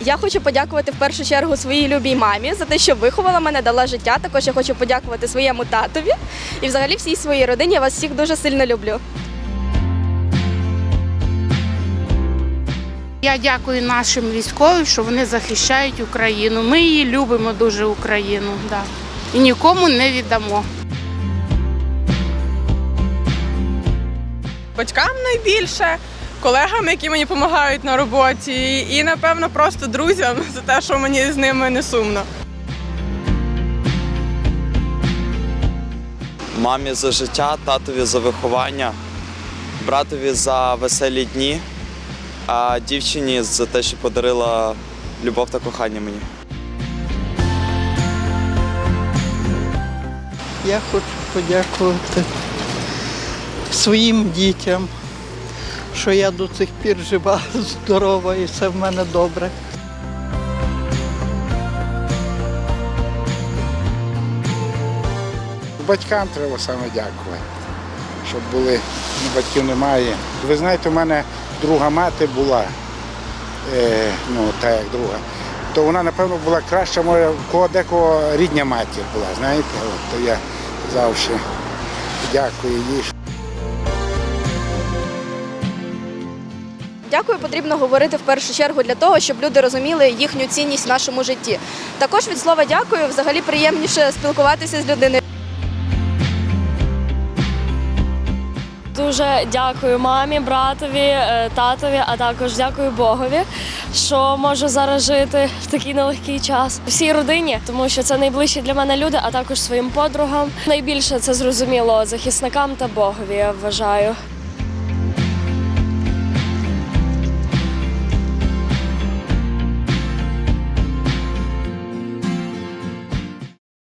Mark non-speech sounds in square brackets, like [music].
Я хочу подякувати в першу чергу своїй любій мамі за те, що виховала мене, дала життя. Також я хочу подякувати своєму татові і взагалі всій своїй родині. Я вас всіх дуже сильно люблю. Я дякую нашим військовим, що вони захищають Україну. Ми її любимо дуже Україну. Да. І нікому не віддамо. батькам найбільше, колегам, які мені допомагають на роботі, і напевно просто друзям [laughs] за те, що мені з ними не сумно. Мамі за життя, татові за виховання, братові за веселі дні, а дівчині за те, що подарила любов та кохання мені. Я хочу подякувати своїм дітям, що я до цих пір жива, [laughs] здорова і все в мене добре. Батькам треба саме дякувати, щоб були, ну, батьків немає. Ви знаєте, у мене друга мати була, е, ну та як друга, то вона, напевно, була краща, моя, кого декого рідня матір була, знаєте, От, то я завжди дякую їй. Дякую, потрібно говорити в першу чергу для того, щоб люди розуміли їхню цінність в нашому житті. Також від слова дякую, взагалі приємніше спілкуватися з людиною. Дуже дякую мамі, братові, е, татові, а також дякую Богові, що можу зараз жити в такий нелегкий час. Всій родині, тому що це найближчі для мене люди, а також своїм подругам. Найбільше це зрозуміло захисникам та Богові. Я вважаю.